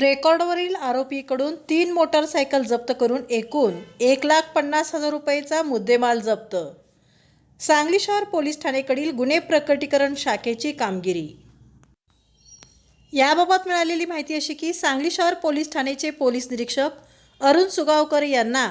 रेकॉर्डवरील आरोपीकडून तीन मोटारसायकल जप्त करून एकूण एक लाख पन्नास हजार रुपयेचा मुद्देमाल जप्त. सांगली शहर पोलीस ठाणेकडील गुन्हे प्रकटीकरण शाखेची कामगिरी. याबाबत मिळालेली माहिती अशी की सांगली शहर पोलीस ठाणेचे पोलीस निरीक्षक अरुण सुगावकर यांना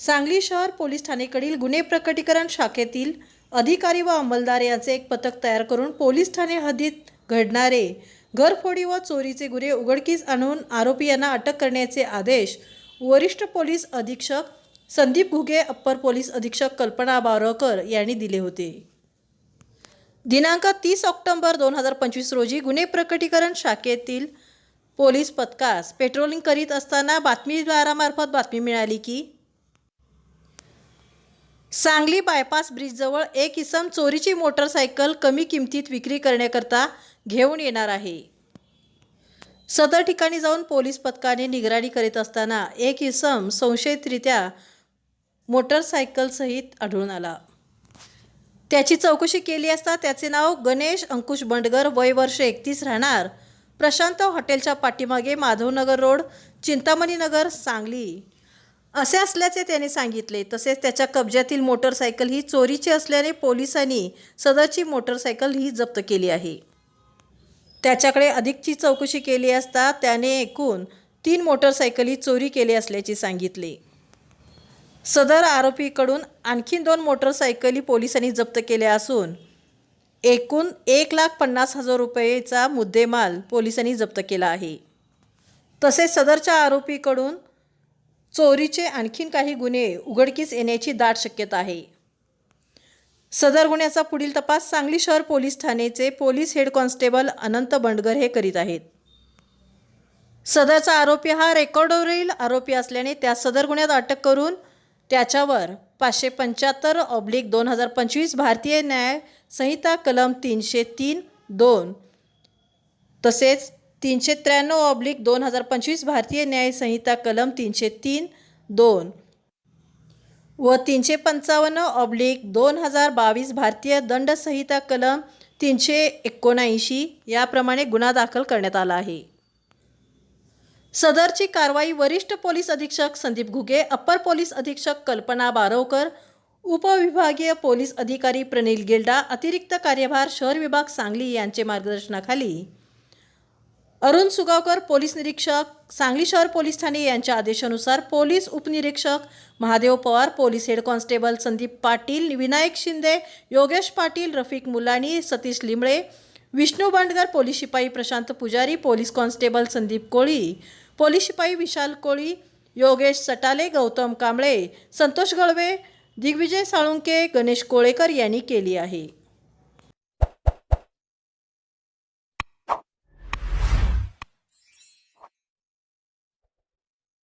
सांगली शहर पोलीस ठाणेकडील गुन्हे प्रकटीकरण शाखेतील अधिकारी व अंमलदार यांचे एक पथक तयार करून पोलीस ठाणे हद्दीत घडणारे घरफोडी व चोरीचे गुन्हे उघडकीस आणून आरोपी यांना अटक करण्याचे आदेश वरिष्ठ पोलीस अधीक्षक संदीप घुगे अप्पर पोलीस अधीक्षक कल्पना बावरकर यांनी दिले होते. दिनांक तीस ऑक्टोबर दोन हजार पंचवीस रोजी गुन्हे प्रकटीकरण शाखेतील पोलीस पथकास पेट्रोलिंग करीत असताना बातमीदारामार्फत बातमी मिळाली की सांगली बायपास ब्रिजजवळ एक इसम चोरीची मोटरसायकल कमी किमतीत विक्री करण्याकरता घेऊन येणार आहे. सदर ठिकाणी जाऊन पोलीस पथकाने निगराणी करीत असताना एक इसम संशयितरित्या मोटरसायकलसहित आढळून आला. त्याची चौकशी केली असता त्याचे नाव गणेश अंकुश बंडगर वय वर्ष एकतीस राहणार प्रशांत हॉटेलच्या पाठीमागे माधवनगर रोड चिंतामणी नगर सांगली. असे असल्याचे त्याने सांगितले. तसेच त्याच्या कब्ज्यातील मोटरसायकल ही चोरीची असल्याने पोलिसांनी सदरची मोटरसायकल ही जप्त केली आहे. त्याच्याकडे अधिकची चौकशी केली असता त्याने एकूण तीन मोटरसायकली चोरी केली असल्याचे सांगितले. सदर आरोपीकडून आणखीन दोन मोटरसायकली पोलिसांनी जप्त केल्या असून एकूण एक लाख पन्नास हजार रुपयेचा मुद्देमाल पोलिसांनी जप्त केला आहे. तसेच सदरच्या आरोपीकडून चोरीचे आणखीन काही गुन्हे उघडकीस येण्याची दाट शक्यता आहे. सदर गुन्ह्याचा पुढील तपास सांगली शहर police ठाणेचे police head constable Anant Bandgar हे करीत आहेत. सदरचा आरोपी हा रेकॉर्डवरील आरोपी असल्याने त्या सदर गुन्ह्यात अटक करून त्याच्यावर पाचशे पंच्याहत्तर ऑब्लिक दोन हजार पंचवीस भारतीय न्याय संहिता कलम तीनशे तीन दोन तसेच तीनशे त्र्याण्णव ऑब्लिक दोन हजार पंचवीस भारतीय न्यायसंहिता कलम तीनशे तीन दोन. व तीनशे पंचावन्न ऑब्लिक दोन हजार बावीस भारतीय दंड संहिता कलम तीनशे एकोणऐंशी याप्रमाणे गुन्हा दाखल करण्यात आला आहे. सदरची कारवाई वरिष्ठ पोलीस अधीक्षक संदीप घुगे अप्पर पोलीस अधीक्षक कल्पना बारवकर उपविभागीय पोलीस अधिकारी प्रनिल गिल्डा अतिरिक्त कार्यभार शहर विभाग सांगली यांचे मार्गदर्शनाखाली अरुण सुगावकर पोलीस निरीक्षक सांगली शहर पोलीस ठाणे यांच्या आदेशानुसार पोलीस उपनिरीक्षक Mahadev Pawar police head constable Sandeep Patil Vinayak Shinde Yogesh Patil Rafiq Mulani Satish Limbale Vishnu Bandgar police शिपाई Prashant Pujari police constable Sandeep Koli police शिपाई विशाल कोळी योगेश सटाले गौतम कांबळे संतोष गळवे दिग्विजय साळुंके गणेश कोळेकर यांनी केली आहे.